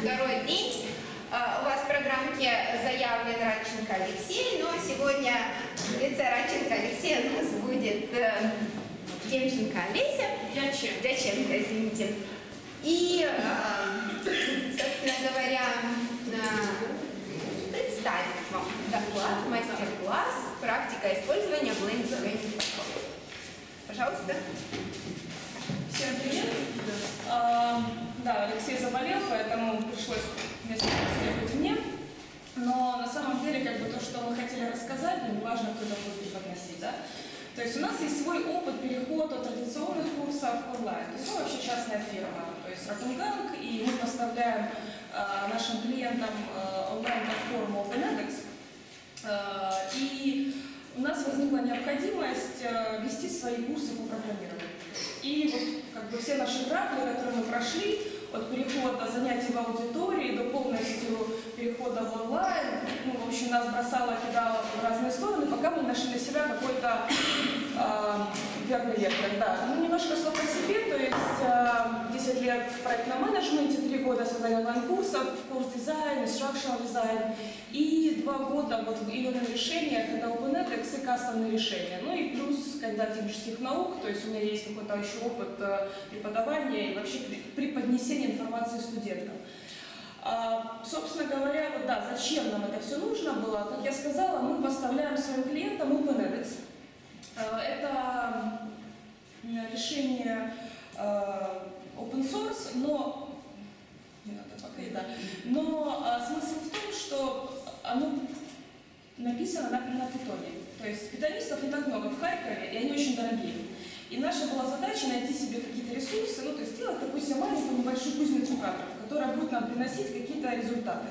второй день. А, У вас в программке заявлен Радченко Алексей, но сегодня в лице Радченко Алексея у нас будет э, Демченко Олеся. Дяченко. Дяченко, извините. И, э, собственно говоря, э, представить вам доклад, мастер-класс, практика использования подхода. Пожалуйста. Всем привет. А, да, Алексей заболел, поэтому пришлось вместо него следовать мне. Но на самом деле, как бы то, что мы хотели рассказать, ну, неважно, кто это будет преподносить, да. То есть у нас есть свой опыт перехода от традиционных курсов в онлайн. То есть мы вообще частная фирма, то есть Ракунганг, и мы поставляем а, нашим клиентам а, онлайн-платформу OpenEDX. А, и у нас возникла необходимость э, вести свои курсы по программированию. И как бы все наши грабли, которые мы прошли, от перехода занятий в аудитории до полностью перехода в онлайн, ну, в общем, нас бросало, кидало в разные стороны, пока мы нашли для себя какой-то э, верный вектор. Да. Ну, немножко слов о себе, то есть э, 10 лет в проектном менеджменте, 3 года создания онлайн-курсов, курс дизайн, instructional дизайн, и 2 года вот в именно решениях, это OpenEDX и кастомные решения. Ну и плюс кандидат технических наук, то есть у меня есть какой-то еще опыт э, преподавания и вообще преподнесения информации студентам. А, собственно говоря, вот да, зачем нам это все нужно было? Как я сказала, мы поставляем своим клиентам OpenEDX. Э, Это решение э, open source, но не надо пока, да. Но а, смысл в том, что оно написано на, на питоне. То есть питонистов не так много в Харькове, и они очень дорогие. И наша была задача найти себе какие-то ресурсы, ну то есть сделать такую себе маленькую небольшую кузницу кадров, которая будет нам приносить какие-то результаты.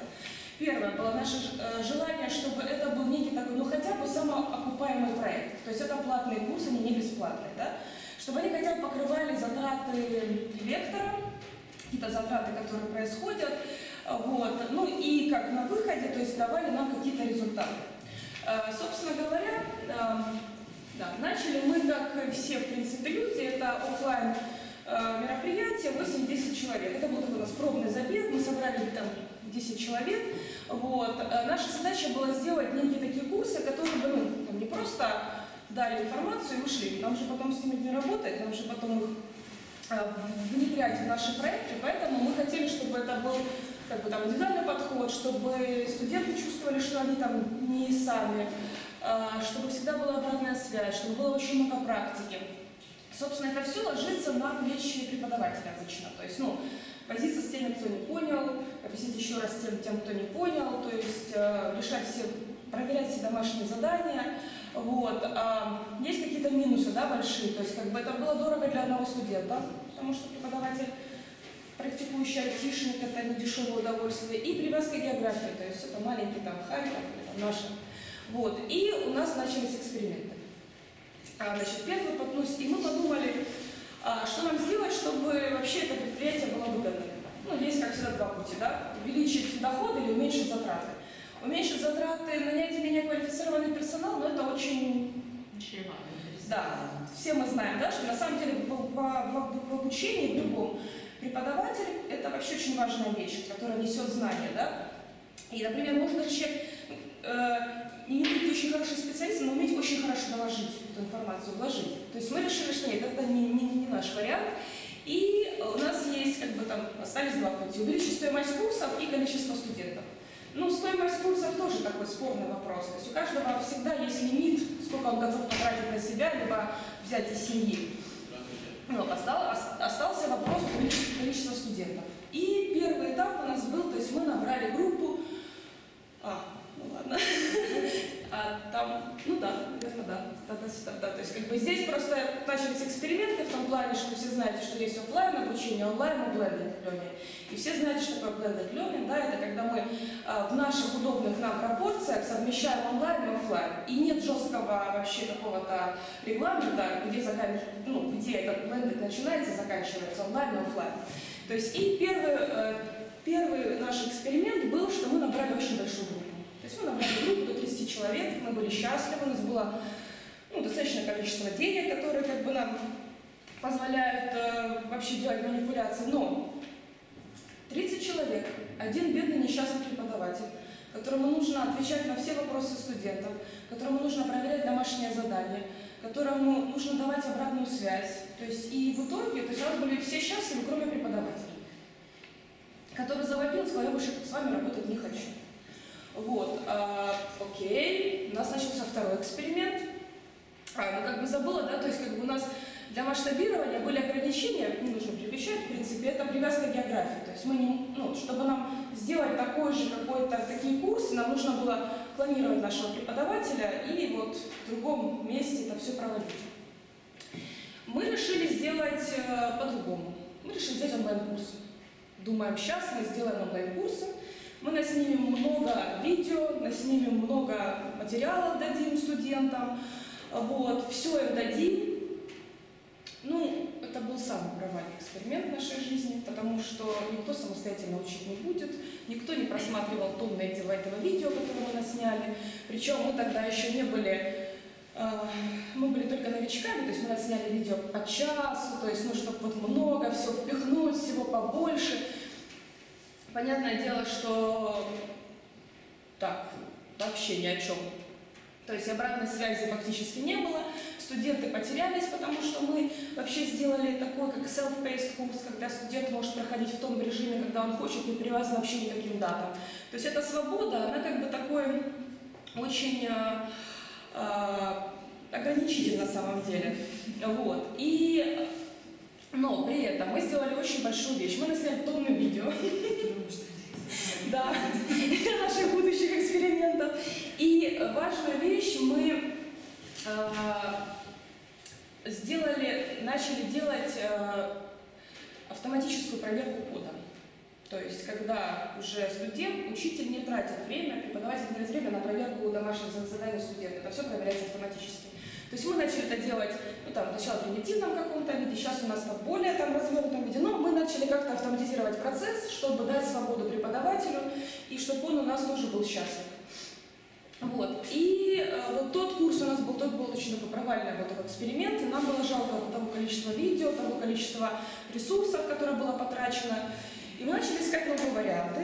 Первое было наше э, желание, чтобы это был некий такой, ну хотя бы самоокупаемый проект. То есть это платные курсы, они не бесплатные, да? Чтобы они хотя бы покрывали затраты лектора, какие-то затраты, которые происходят, вот. Ну и как на выходе, то есть давали нам какие-то результаты. Э, Собственно говоря, эм, да, начали мы, как все, в принципе, люди, это офлайн э, мероприятие, 8-10 человек. Это был такой у нас пробный забег, мы собрали там 10 человек. Вот. Э, Наша задача была сделать некие такие курсы, которые бы ну, не просто дали информацию и ушли. Нам же потом с ними не работать, нам же потом их э, внедрять в наши проекты, поэтому мы хотели, чтобы это был как бы там индивидуальный подход, чтобы студенты чувствовали, что они там не сами, а, чтобы всегда была обратная связь, чтобы было очень много практики. Собственно, это все ложится на плечи преподавателя обычно. То есть, ну, позиция с теми, кто не понял, объяснить еще раз тем, тем кто не понял, то есть э, решать все, проверять все домашние задания. Вот. А, есть какие-то минусы, да, большие, то есть как бы это было дорого для одного студента, потому что преподаватель практикующий айтишник, это не дешевое удовольствие, и привязка к географии, то есть это маленький там Харьков, это наше. Вот. И у нас начались эксперименты. А, значит, первый поднос, и мы подумали, что нам сделать, чтобы вообще это предприятие было выгодным. Ну, есть, как всегда, два пути, да? Увеличить доход или уменьшить затраты. Уменьшить затраты, нанять менее квалифицированный персонал, но это очень... Да, все мы знаем, да, что на самом деле в, в, в, в обучении, в любом, преподаватель – это вообще очень важная вещь, которая несет знания, да. И, например, можно даже человек э, не быть очень хороший специалист, но уметь очень хорошо доложить эту информацию, вложить. То есть мы решили, что нет, это не, не, не наш вариант. И у нас есть, как бы там, остались два пути. Увеличить стоимость курсов и количество студентов. Ну, стоимость курсов тоже такой спорный вопрос. То есть у каждого всегда есть лимит, сколько он готов потратить на себя, либо взять из семьи. Остался, остался вопрос увеличить количество студентов. И первый этап у нас был, то есть мы набрали группу, а, ну ладно, а там, ну да, наверное, да, да, да, то есть как бы здесь просто начались эксперименты в том плане, что все знаете, что есть офлайн обучение, онлайн и blended learning. И все знаете, что такое blended learning, да, это когда мы а, в наших удобных нам пропорциях совмещаем онлайн и офлайн. И нет жесткого вообще какого-то регламента, где, закан... ну, где этот blended начинается заканчивается онлайн и офлайн. То есть и первый, э, первый наш эксперимент был, что мы набрали очень большую группу. Есть мы набрали группу до 30 человек, мы были счастливы, у нас было ну, достаточное количество денег, которые как бы нам позволяют э, вообще делать манипуляции. Но 30 человек, один бедный несчастный преподаватель, которому нужно отвечать на все вопросы студентов, которому нужно проверять домашнее задание, которому нужно давать обратную связь. То есть и в итоге, то есть у нас были все счастливы, кроме преподавателя, который завопил, я больше с вами работать не хочу. Вот, а, окей, у нас начался второй эксперимент. А, ну как бы забыла, да, то есть как бы у нас для масштабирования были ограничения, не нужно переключать, в принципе, это привязка к географии. То есть мы не, ну, чтобы нам сделать такой же какой-то такие курсы, нам нужно было планировать нашего преподавателя и вот в другом месте это все проводить. Мы решили сделать э, по-другому. Мы решили сделать онлайн-курсы. Думаем, сейчас мы сделаем онлайн-курсы, мы наснимем много видео, наснимем много материалов, дадим студентам, вот, все им дадим. Ну, это был самый провальный эксперимент в нашей жизни, потому что никто самостоятельно учить не будет, никто не просматривал тонны этого, этого видео, которое мы насняли. Причем мы тогда еще не были, э, мы были только новичками, то есть мы насняли видео по часу, то есть, ну, чтобы вот много, все впихнуть, всего побольше. Понятное дело, что так, вообще ни о чем. То есть обратной связи фактически не было, студенты потерялись, потому что мы вообще сделали такой, как self-paced курс, когда студент может проходить в том режиме, когда он хочет, не привязан вообще никаким датам. То есть эта свобода, она как бы такой очень э, э, ограничитель на самом деле. Вот. И, но при этом мы сделали очень большую вещь. Мы насняли тонны видео. Да, наших будущих экспериментов. И важную вещь мы э, сделали, начали делать э, автоматическую проверку кода. То есть, когда уже студент, учитель не тратит время, преподаватель не тратит время на проверку домашних заданий студента. Это все проверяется автоматически. То есть мы начали это делать, ну там, сначала в примитивном каком-то виде, сейчас у нас в более там развернутом виде, но мы начали как-то автоматизировать процесс, чтобы дать свободу преподавателю и чтобы он у нас тоже был счастлив. Вот. И э, вот тот курс у нас был, тот был очень такой провальный вот такой эксперимент, и нам было жалко того количества видео, того количества ресурсов, которое было потрачено. И мы начали искать новые варианты.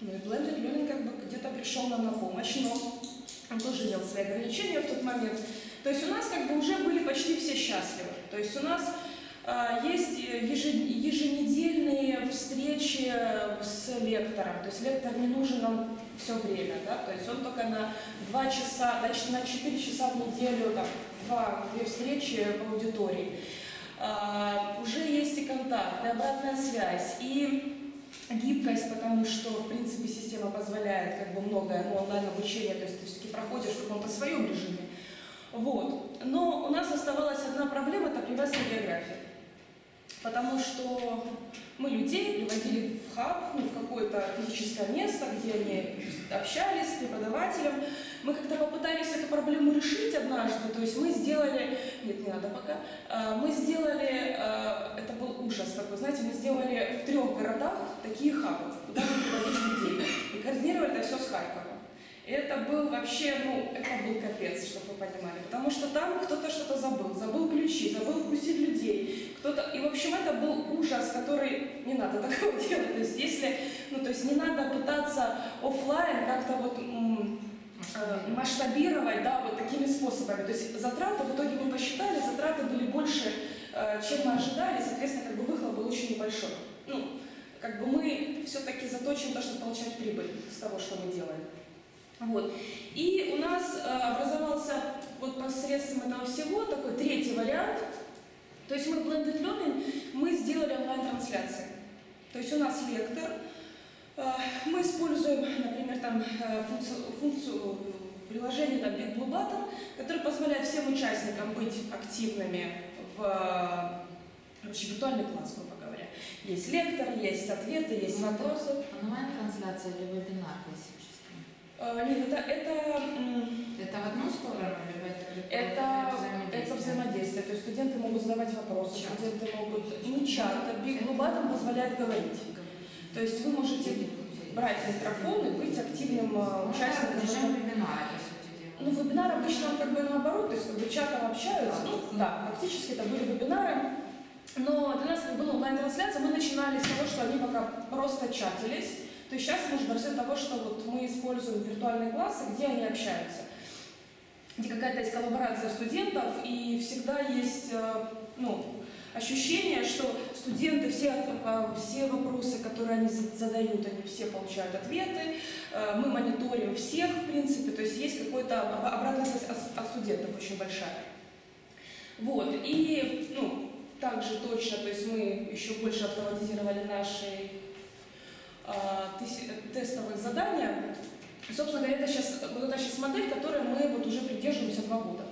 Ну и Blended Learning как бы где-то пришел нам на помощь, но он тоже имел свои ограничения в тот момент. То есть у нас как бы уже были почти все счастливы. То есть у нас э, есть еженедельные встречи с лектором. То есть лектор не нужен нам все время, да, то есть он только на 2 часа, значит, на 4 часа в неделю, там, два, две встречи в аудитории. А, уже есть и контакт, и обратная связь, и гибкость, потому что, в принципе, система позволяет как бы многое, ну, онлайн-обучение, то есть ты все-таки проходишь в каком-то своем режиме. Вот. Но у нас оставалась одна проблема, это привязка к географии. Потому что мы людей приводили в хаб, ну, в какое-то физическое место, где они общались с преподавателем. Мы как-то попытались эту проблему решить однажды, то есть мы сделали, нет, не надо пока, а, мы сделали, а, это был ужас такой, знаете, мы сделали в трех городах такие хабы, куда мы приводили людей, и координировали это все с Харькова. Это был вообще, ну, это был капец, чтобы вы понимали, потому что там кто-то что-то забыл, забыл ключи, забыл впустить людей, кто-то, и в общем это был ужас, который не надо такого делать, то есть если, ну, то есть не надо пытаться офлайн как-то вот э, масштабировать, да, вот такими способами, то есть затраты в итоге мы посчитали, затраты были больше, э, чем мы ожидали, соответственно, как бы выхлоп был очень небольшой. Ну, как бы мы все-таки заточены то, чтобы получать прибыль с того, что мы делаем. Вот. И у нас э, образовался вот посредством этого всего такой третий вариант. То есть мы Blended Learning, мы сделали онлайн-трансляции. То есть у нас лектор, э, мы используем, например, там э, функцию, функцию приложения там, Big Blue Button, который позволяет всем участникам быть активными в короче, виртуальный класс, грубо говоря. Есть лектор, есть ответы, есть вопросы. Онлайн-трансляция или вебинар классический? А, нет, это, это, это в одну сторону, либо это, это, это взаимодействие. То есть студенты могут задавать вопросы, чат. студенты могут... Не чат, а Blue позволяет говорить. То есть вы можете брать микрофон и быть активным ну, участником. Режим вебинара, ну, вебинар обычно как бы наоборот, то есть как бы чатом общаются. Ну, да, фактически это были вебинары. Но для нас это была онлайн-трансляция, мы начинали с того, что они пока просто чатились. То есть сейчас мы доросли до того, что вот мы используем виртуальные классы, где они общаются. Где какая-то есть коллаборация студентов, и всегда есть э, ну, ощущение, что студенты все, э, все вопросы, которые они за- задают, они все получают ответы. Э, Мы мониторим всех, в принципе, то есть есть какой-то об- обратная связь от, студентов очень большая. Вот, и, ну, также точно, то есть мы еще больше автоматизировали наши тестовые задания. Собственно говоря, это сейчас, вот это сейчас модель, которой мы вот уже придерживаемся два года.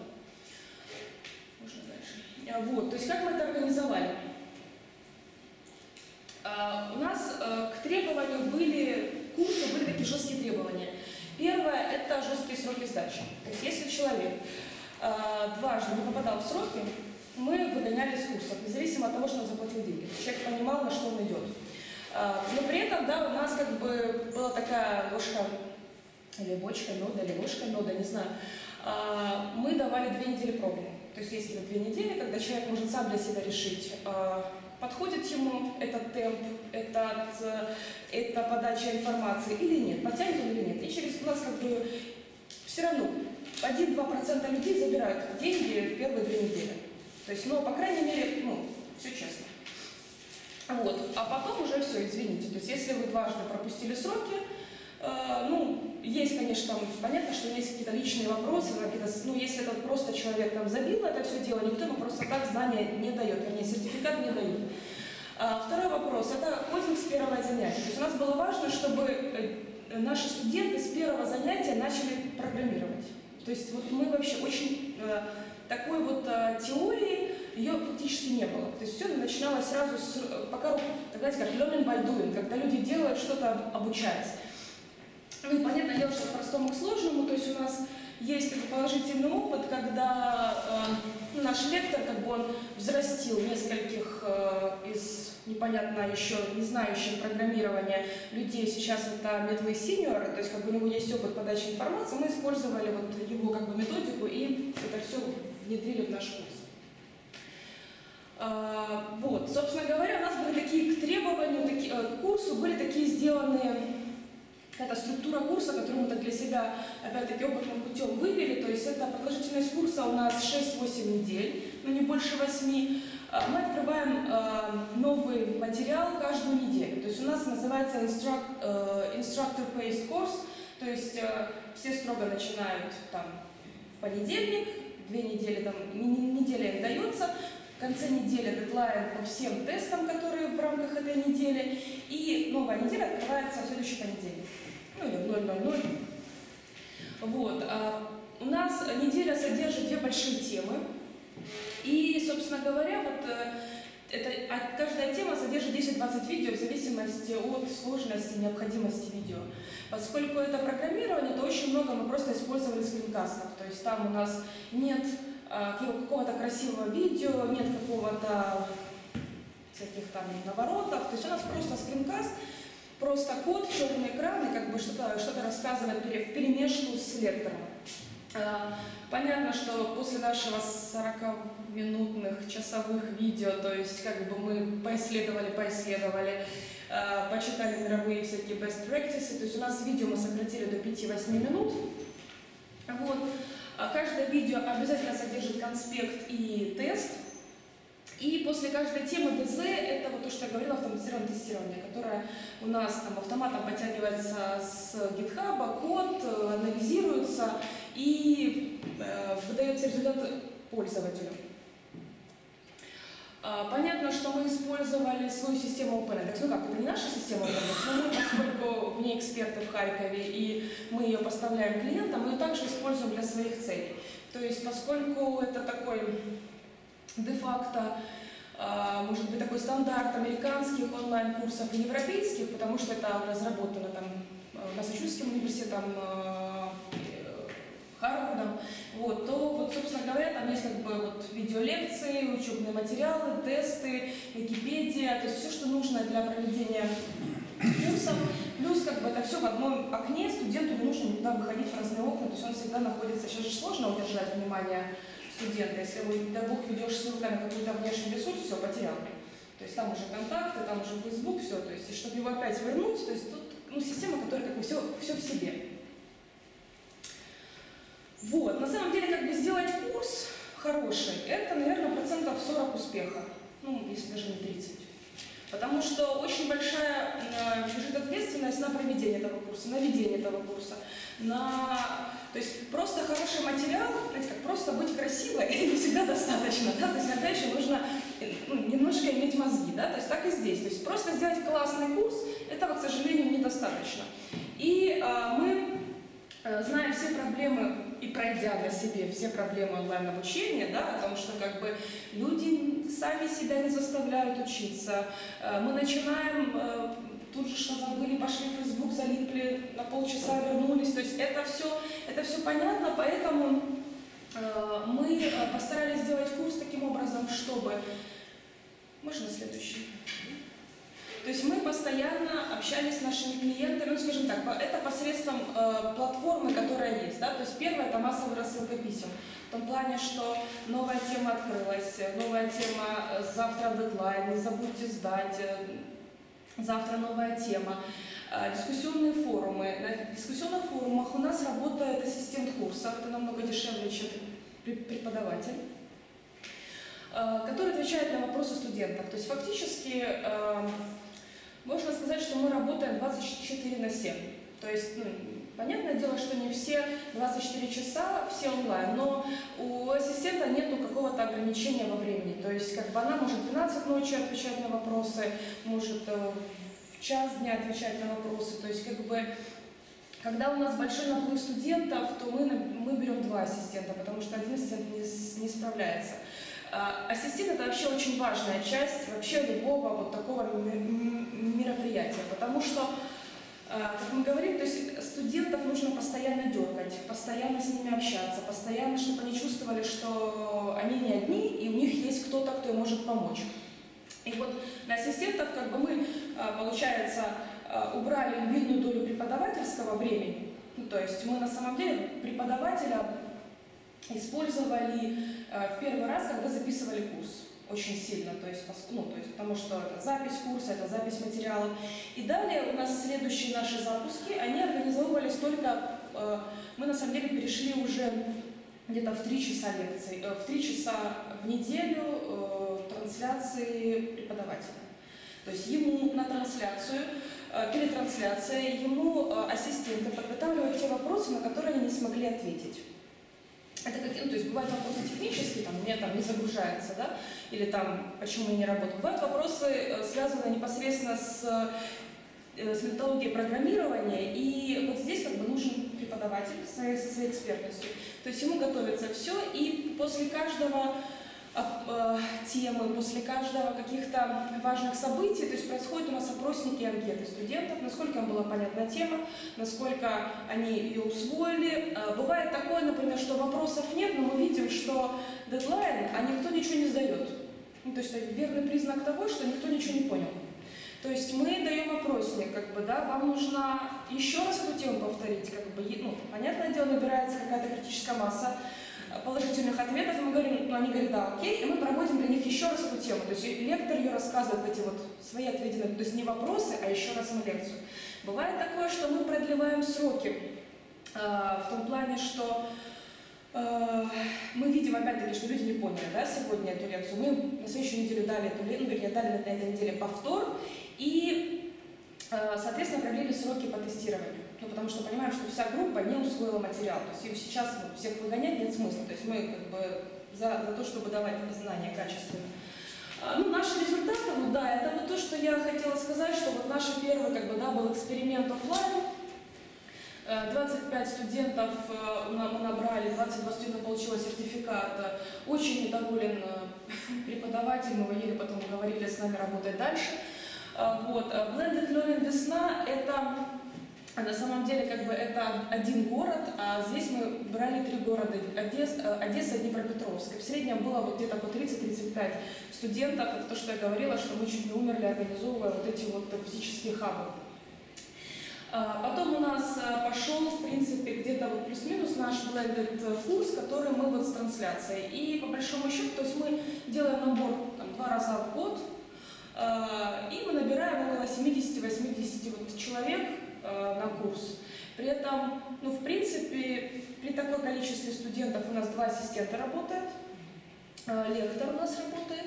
Можно дальше. А, Вот, то есть как мы это организовали? А, У нас э, к требованию были, к курсу были такие жесткие требования. Первое – это жесткие сроки сдачи. То есть если человек э, дважды не попадал в сроки, мы выгоняли с курсов, независимо от того, что он заплатил деньги. Человек понимал, на что он идет. А, Но при этом, да, у нас как бы была такая ложка, или бочка меда, или ложка меда, не знаю. А, Мы давали две недели пробы. То есть есть где-то две недели, когда человек может сам для себя решить, а, подходит ему этот темп, этот, эта подача информации или нет, потянет он или нет. И через у нас как бы все равно 1-2% людей забирают деньги в первые две недели. То есть, ну, по крайней мере, ну, все честно. Вот. А потом уже все, извините. То есть, если вы дважды пропустили сроки, э, ну, есть, конечно, там, понятно, что есть какие-то личные вопросы, какие-то, ну, если это просто человек там забил это все дело, никто ему просто так знания не дает, вернее, сертификат не дают. А, второй вопрос – это кодинг с первого занятия. То есть у нас было важно, чтобы э, наши студенты с первого занятия начали программировать. То есть вот мы вообще очень э, такой вот э, теории ее практически не было. То есть все начиналось сразу с, пока, тогда как learning by doing, когда люди делают что-то, обучаясь. Ну, и понятное дело, что простому к сложному, то есть у нас есть как бы положительный опыт, когда э, наш лектор, как бы он взрастил нескольких э, из непонятно еще не знающих программирования людей, сейчас это медлые сеньоры, то есть как бы у него есть опыт подачи информации, мы использовали вот его как бы методику и это все внедрили в наш курс. А, Вот, собственно говоря, у нас были такие к требованию, такие, э, к курсу были такие сделаны это структура курса, которую мы так для себя, опять-таки, опытным путем вывели. То есть это продолжительность курса у нас 6-8 недель, но не больше 8. А, Мы открываем э, новый материал каждую неделю. То есть у нас называется instruct- э, Instructor-Based Course. То есть э, все строго начинают там в понедельник, две недели, там, не- не- неделя им дается. В конце недели дедлайн по всем тестам, которые в рамках этой недели. И новая неделя открывается в следующий понедельник. Ну или в 000. Вот. а у нас неделя содержит две большие темы. И, собственно говоря, вот э, это, а каждая тема содержит 10-20 видео в зависимости от сложности и необходимости видео. Поскольку это программирование, то очень много мы просто использовали скринкастов. То есть там у нас нет какого-то красивого видео, нет какого-то всяких там наворотов. То есть у нас просто скринкаст, просто код, черный экран и как бы что-то что рассказывает пере- в перемешку с лектором. А, Понятно, что после нашего 40-минутных часовых видео, то есть как бы мы поисследовали, поисследовали, а, почитали мировые всякие best practices, то есть у нас видео мы сократили до 5-8 минут. Вот. А Каждое видео обязательно содержит конспект и тест. И после каждой темы ДЗ, это вот то, что я говорила, автоматизированное тестирование, которое у нас там автоматом подтягивается с GitHub, код, э, анализируется и э, выдается результат пользователю. А, Понятно, что мы использовали свою систему OpenEDX. Ну как, это не наша система OpenEDX, но мы, поскольку в ней эксперты в Харькове, и мы ее поставляем клиентам, мы ее также используем для своих целей. То есть, поскольку это такой де-факто, а, может быть, такой стандарт американских онлайн-курсов и европейских, потому что это разработано там э, Массачусетским университетом, э, э, Харвардом, вот, то, говоря, там есть как бы вот видеолекции, учебные материалы, тесты, Википедия, то есть все, что нужно для проведения курсов. Плюс как бы это все в одном окне, студенту не нужно никуда выходить в разные окна, то есть он всегда находится, сейчас же сложно удержать внимание студента, если вы, дай бог, ведешь ссылкой на какой-то внешний ресурс, все, потерял. То есть там уже контакты, там уже Facebook, все. То есть, и чтобы его опять вернуть, то есть тут ну, система, которая как бы все, все в себе. Вот, на самом деле, как бы сделать курс хороший, это, наверное, процентов 40 успеха, ну, если даже не 30. Потому что очень большая э, лежит ответственность на проведение этого курса, на ведение этого курса, на... То есть просто хороший материал, знаете, как просто быть красивой, не всегда достаточно, да, то есть иногда еще нужно э, ну, немножко иметь мозги, да, то есть так и здесь. То есть просто сделать классный курс, этого, к сожалению, недостаточно. И э, мы, э, зная все проблемы и пройдя на себе все проблемы онлайн-обучения, да, потому что как бы люди сами себя не заставляют учиться, э, мы начинаем э, тут же что забыли, пошли в Facebook, залипли, на полчаса вернулись. То есть это все, это все понятно, поэтому э, мы постарались сделать курс таким образом, чтобы... Можно следующий? То есть мы постоянно общались с нашими клиентами, ну скажем так, это посредством э, платформы, которая есть. Да? То есть первое это массовая рассылка писем. В том плане, что новая тема открылась, новая тема, э, завтра дедлайн, не забудьте сдать, э, завтра новая тема. Э, дискуссионные форумы. На дискуссионных форумах у нас работает ассистент курса, это намного дешевле, чем преподаватель э, который отвечает на вопросы студентов. То есть фактически можно сказать, что мы работаем 24 на 7. То есть, ну, понятное дело, что не все 24 часа, все онлайн, но у ассистента нет какого-то ограничения во времени. То есть, как бы она может 12 ночи отвечать на вопросы, может э, в час дня отвечать на вопросы. То есть, как бы, когда у нас большой наплыв студентов, то мы, мы берем два ассистента, потому что один ассистент не, не справляется. А, ассистент это вообще очень важная часть вообще любого вот такого мероприятия, потому что, а, как мы говорим, то есть студентов нужно постоянно дергать, постоянно с ними общаться, постоянно, чтобы они чувствовали, что они не одни, и у них есть кто-то, кто им может помочь. И вот на ассистентов как бы мы, а, получается, убрали львиную долю преподавательского времени, ну, то есть мы на самом деле преподавателя использовали э, в первый раз, когда записывали курс очень сильно, то есть, ну, то есть, потому что это запись курса, это запись материалов. И далее у нас следующие наши запуски, они организовывались только, э, мы на самом деле перешли уже где-то в три часа лекций, э, в три часа в неделю э, трансляции преподавателя. То есть ему на трансляцию, э, перетрансляция, ему э, ассистенты подготавливают те вопросы, на которые они не смогли ответить. Это каким, то есть бывают вопросы технические, там, у меня там не загружается, да, или там, почему я не работаю. Бывают вопросы, э, связанные непосредственно с, э, с методологией программирования, и вот здесь как бы нужен преподаватель со своей, со своей экспертностью. То есть ему готовится все, и после каждого Э, темы, после каждого каких-то важных событий, то есть происходят у нас и анкеты студентов, насколько им была понятна тема, насколько они ее усвоили. Э, бывает такое, например, что вопросов нет, но мы видим, что дедлайн, а никто ничего не сдает. Ну, то есть это верный признак того, что никто ничего не понял. То есть мы даем опросник, как бы, да, вам нужно еще раз эту тему повторить, как бы, ну, понятное дело, набирается какая-то критическая масса, положительных ответов, и мы говорим, ну они говорят, да, окей, и мы проводим для них еще раз эту тему. То есть лектор ее рассказывает эти вот свои ответы, то есть не вопросы, а еще раз ему лекцию. Бывает такое, что мы продлеваем сроки э, в том плане, что э, мы видим опять-таки, что люди не поняли, да, сегодня эту лекцию. Мы на следующую неделю дали эту лекцию, ну, дали на этой неделе повтор, и, э, соответственно, продлили сроки по тестированию ну, потому что понимаем, что вся группа не усвоила материал. То есть ее сейчас всех выгонять нет смысла. То есть мы как бы за, за то, чтобы давать знания качественные. А, ну, наши результаты, ну да, это вот то, что я хотела сказать, что вот наш первый, как бы, да, был эксперимент офлайн. 25 э, студентов э, мы набрали, 22 студента получила сертификат. Очень недоволен э, преподаватель, мы еле потом говорили, с нами работать дальше. Вот. Blended Learning весна – это а на самом деле как бы это один город, а здесь мы брали три города, Одесса, э, Одесса Днепропетровск. И в среднем было вот где-то по 30-35 студентов. Это то, что я говорила, что мы чуть не умерли, организовывая вот эти вот физические хабы. А потом у нас э, пошел, в принципе, где-то вот плюс-минус наш blended курс, который мы вот с трансляцией. И по большому счету, то есть мы делаем набор там, два раза в год, А, И мы набираем около 70-80 вот человек а, на курс. При этом, ну, в принципе, при таком количестве студентов у нас два ассистента работают, а, лектор у нас работает.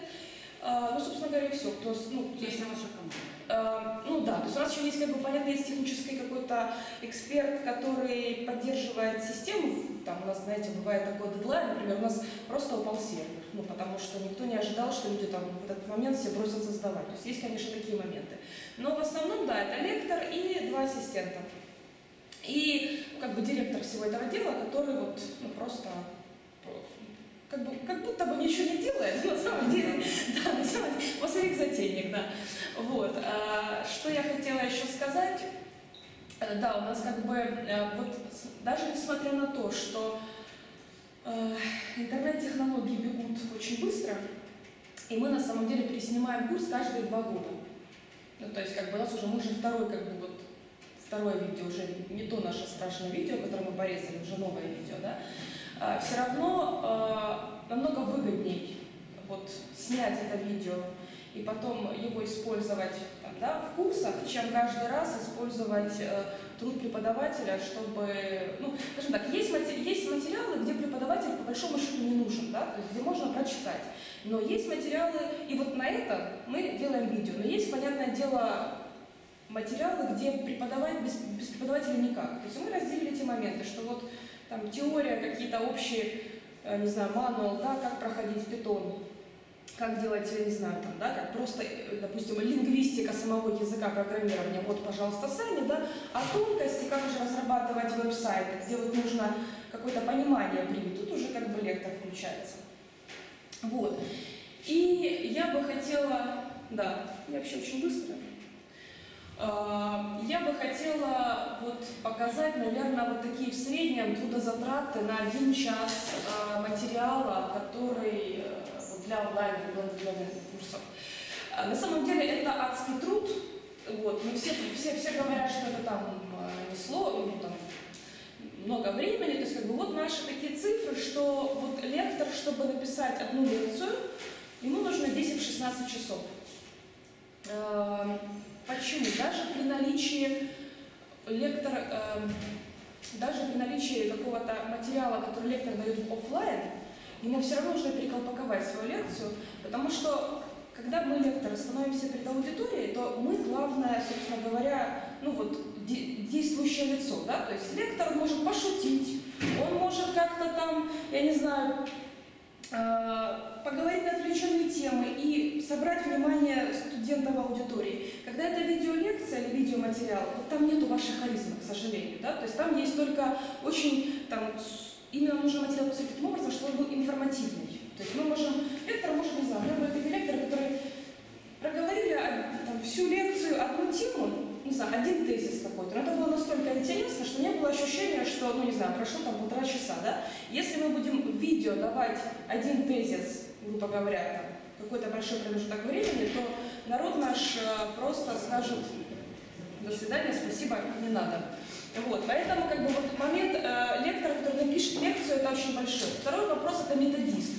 А, Ну, собственно говоря, все. Кто, ну, Есть ваша команда. Э, Ну да, то есть у нас еще есть, как бы, понятно, есть технический какой-то эксперт, который поддерживает систему. Там у нас, знаете, бывает такой дедлайн, например, у нас просто упал сервер, ну потому что никто не ожидал, что люди там в этот момент все бросятся сдавать. То есть есть, конечно, такие моменты. Но в основном, да, это лектор и два ассистента. И ну, как бы директор всего этого дела, который вот ну, просто как, бы, как будто бы ничего не делает, на самом деле, да, на самом деле, массовик затейник, да. Вот. а, Что я хотела еще сказать? Э, Да, у нас как бы, э, вот даже несмотря на то, что интернет-технологии бегут очень быстро, и мы на самом деле переснимаем курс каждые два года. Ну, то есть как бы у нас уже, мы уже второй, как бы вот, второе видео, уже не то наше страшное видео, которое мы порезали, уже новое видео, да, все равно э, намного выгодней вот снять это видео и потом его использовать там, да, в курсах, чем каждый раз использовать э, труд преподавателя, чтобы, ну, скажем так, есть, мати- есть материалы, где преподаватель по большому счету не нужен, да, то есть где можно прочитать, но есть материалы, и вот на это мы делаем видео, но есть, понятное дело, материалы, где преподавать без, без преподавателя никак. То есть мы разделили эти моменты, что вот там теория, какие-то общие, э, не знаю, мануал, да, как проходить питон, как делать, я не знаю, там, да, как просто, э, допустим, лингвистика самого языка программирования, вот, пожалуйста, сами, да, а тонкости, как же разрабатывать веб-сайты, где вот нужно какое-то понимание привить, тут уже как бы лектор включается. Вот. И я бы хотела, да, я вообще очень быстро, а, я бы хотела вот показать, наверное, вот такие в среднем трудозатраты на один час а, материала, который э, для онлайн для курсов. А, На самом деле это адский труд. Вот, мы все, все, все говорят, что это там э, не слово, ну, там, много времени. То есть как бы вот наши такие цифры, что вот лектор, чтобы написать одну лекцию, ему нужно 10-16 часов. Эм, Почему? Даже при наличии лектор, эм, даже при наличии какого-то материала, который лектор дает в офлайн, ему все равно нужно переколпаковать свою лекцию, потому что когда мы, лекторы, становимся перед аудиторией, то мы, главное, собственно говоря, ну вот, де- действующее лицо, да, то есть лектор может пошутить, он может как-то там, я не знаю, э, поговорить на отвлеченные темы и собрать внимание студентов аудитории. Когда это видеолекция или видеоматериал, вот там нету вашей харизмы, к сожалению, да, то есть там есть только очень, там, именно нужно материал построить таким образом, чтобы он был информативный. То есть мы можем, лектор может, не знаю, мы такие лекторы, которые проговорили а, там, всю лекцию, одну тему, не знаю, один тезис какой-то, но это было настолько интересно, что не было ощущения, что, ну не знаю, прошло там полтора часа, да. Если мы будем в видео давать один тезис, грубо говоря, там, какой-то большой промежуток времени, то народ наш э, просто скажет до свидания, спасибо, не надо. Вот, поэтому как бы вот момент э, лектора, который напишет лекцию, это очень большой. Второй вопрос это методист.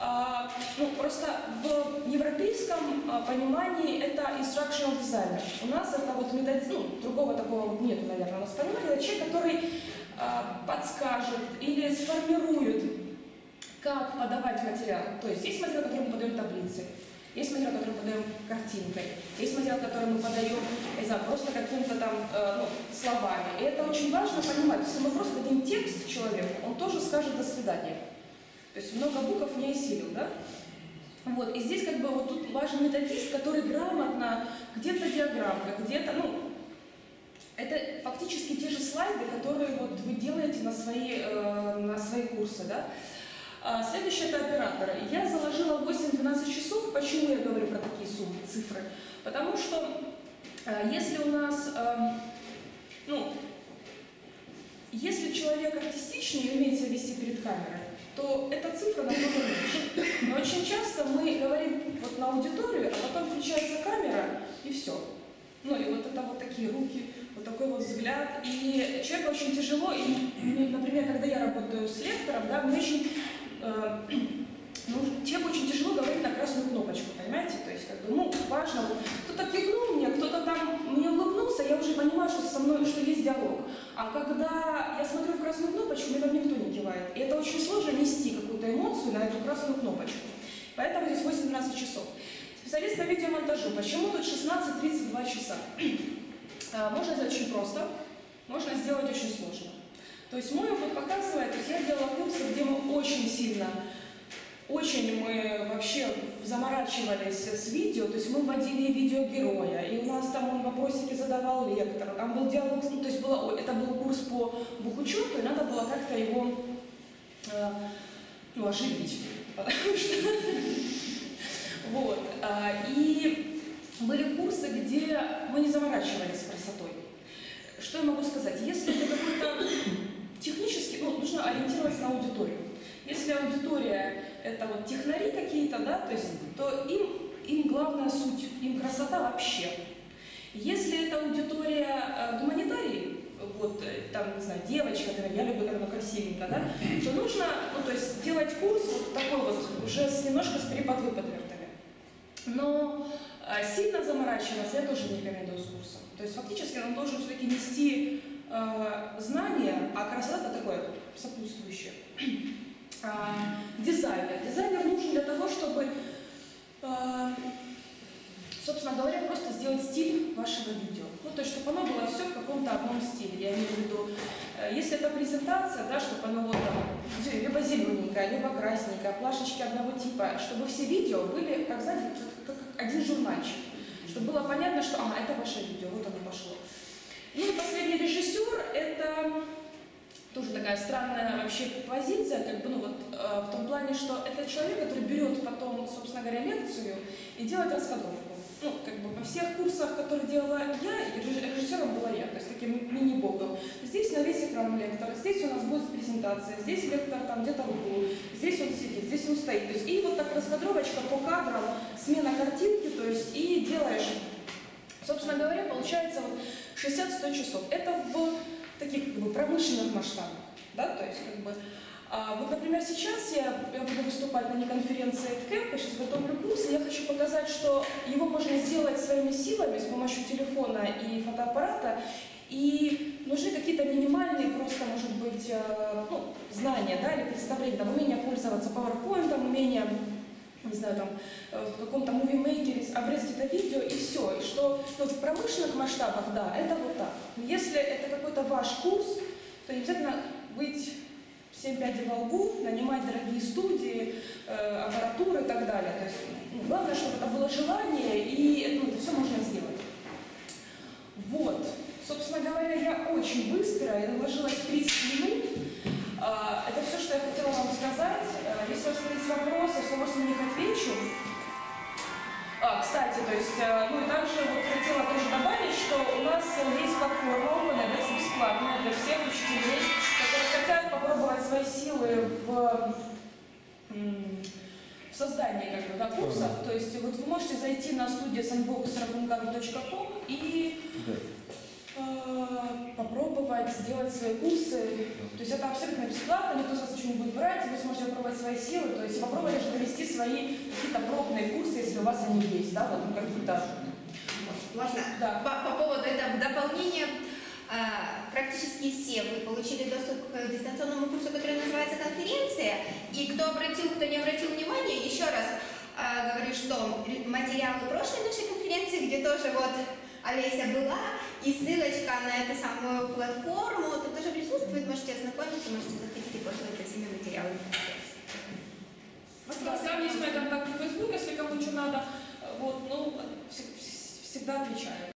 А, ну, просто в европейском а, понимании это instructional designer. У нас это вот метод, ну, другого такого вот нету, наверное, у нас понимания. Это человек, который а, подскажет или сформирует, как подавать материал. То есть есть материал, который мы подаем таблицей, есть материал, который мы подаем картинкой, есть материал, который мы подаем, не знаю, просто каким-то там э, ну, словами. И это очень важно понимать. Если мы просто дадим текст человеку, он тоже скажет «до свидания». То есть много букв не осилил, да? Вот, и здесь как бы вот тут важен методист, который грамотно, где-то диаграммка, где-то, ну, это фактически те же слайды, которые вот вы делаете на свои, э, на свои курсы, да? А следующее это операторы. Я заложила 8-12 часов. Почему я говорю про такие суммы, цифры? Потому что э, если у нас, э, ну, если человек артистичный и умеет себя вести перед камерой, то эта цифра намного меньше. Но очень часто мы говорим вот на аудиторию, а потом включается камера и все. Ну и вот это вот такие руки, вот такой вот взгляд. И человеку очень тяжело, и, например, когда я работаю с лектором, да, мне очень, Эм, ну, человеку очень тяжело говорить на красную кнопочку, понимаете? То есть, как бы, ну, важно, кто-то кивнул мне, кто-то там мне улыбнулся, я уже понимаю, что со мной, что есть диалог. А когда я смотрю в красную кнопочку, мне там никто не кивает. И это очень сложно нести какую-то эмоцию на эту красную кнопочку. Поэтому здесь 8-12 часов. Специалист по видеомонтажу. Почему тут 16-32 часа? А, можно сделать очень просто, можно сделать очень сложно. То есть мой опыт показывает, то есть я делала курсы, где мы очень сильно, очень мы вообще заморачивались с видео, то есть мы вводили видеогероя, и у нас там он вопросики задавал лектор, там был диалог, ну, то есть было, это был курс по бухучету, и надо было как-то его э, ну, оживить, вот. а, И были курсы, где мы не заморачивались красотой. Что я могу сказать? Если это какой-то технический, ну, нужно ориентироваться на аудиторию. Если аудитория это вот технари какие-то, да, то есть, то им, им главная суть, им красота вообще. Если это аудитория э, гуманитарий, вот э, там, не знаю, девочка, например, я люблю, когда она красивенькая, да, то нужно, ну, то есть делать курс вот такой вот, уже с немножко с перепад-выпадвертами. Но э, сильно заморачиваться я тоже не рекомендую с курсом. То есть фактически он должен все-таки нести э, знания, а красота это такое сопутствующее. А, дизайнер. Дизайнер нужен для того, чтобы, э, собственно говоря, просто сделать стиль вашего видео. Ну, то есть, чтобы оно было все в каком-то одном стиле. Я имею в виду, э, если это презентация, да, чтобы оно вот там, либо зелененькое, либо красненькое, плашечки одного типа, чтобы все видео были, как, знаете, как, один журнальчик. Чтобы было понятно, что, ага, это ваше видео, вот оно пошло. Ну и последний режиссер, это тоже такая странная вообще позиция, как бы, ну вот, э, в том плане, что это человек, который берет потом, собственно говоря, лекцию и делает раскадровку. Ну, как бы во всех курсах, которые делала я, режиссером была я, то есть таким мини-богом. Здесь на весь экран лектор, здесь у нас будет презентация, здесь лектор там где-то в углу, здесь он сидит, здесь он стоит. То есть и вот так раскадровочка по кадрам, смена картинки, то есть и делаешь Собственно говоря, получается вот 60-100 часов. Это в таких как бы, промышленных масштабах. Да? То есть, как бы, а, вот, например, сейчас я, я буду выступать на неконференции EdCamp, я сейчас готовлю курс, и я хочу показать, что его можно сделать своими силами с помощью телефона и фотоаппарата, и нужны какие-то минимальные просто, может быть, э, ну, знания да, или представления, там, умение пользоваться PowerPoint, умение не знаю, там, э, в каком-то мувимейкере обрезать это видео и все. И что ну, вот в промышленных масштабах, да, это вот так. Но Если это какой-то ваш курс, то не обязательно быть всем пяди во лбу, нанимать дорогие студии, э, аппаратуру и так далее. То есть, ну, главное, чтобы это было желание, и ну, это все можно сделать. Вот. Собственно говоря, я очень быстро, я вложилась в 30 минут. А, Это все, что я хотела вам сказать. А, Если у вас есть вопросы, я с удовольствием на них отвечу. А, кстати, то есть, э, ну и также вот хотела тоже добавить, что у нас есть платформа OpenEDX бесплатная для всех учителей, которые хотят попробовать свои силы в, в создании как бы, да, курсов. То есть вот вы можете зайти на студию sandbox.com и попробовать сделать свои курсы. То есть это абсолютно бесплатно, никто с вас ничего не будет брать, вы сможете попробовать свои силы, то есть попробовать даже провести свои какие-то пробные курсы, если у вас они есть, да, вот ну, какие-то. Можно? Да. По, по поводу этого дополнения, а, практически все вы получили доступ к дистанционному курсу, который называется конференция. И кто обратил, кто не обратил внимания, еще раз а, говорю, что материалы прошлой нашей конференции, где тоже вот Олеся была, и ссылочка на эту самую платформу, тут тоже присутствует, можете ознакомиться, можете заходить и пользоваться всеми материалами. Да, там есть мои контакты в Facebook, если кому что надо, вот, ну, вс- вс- всегда отвечаю.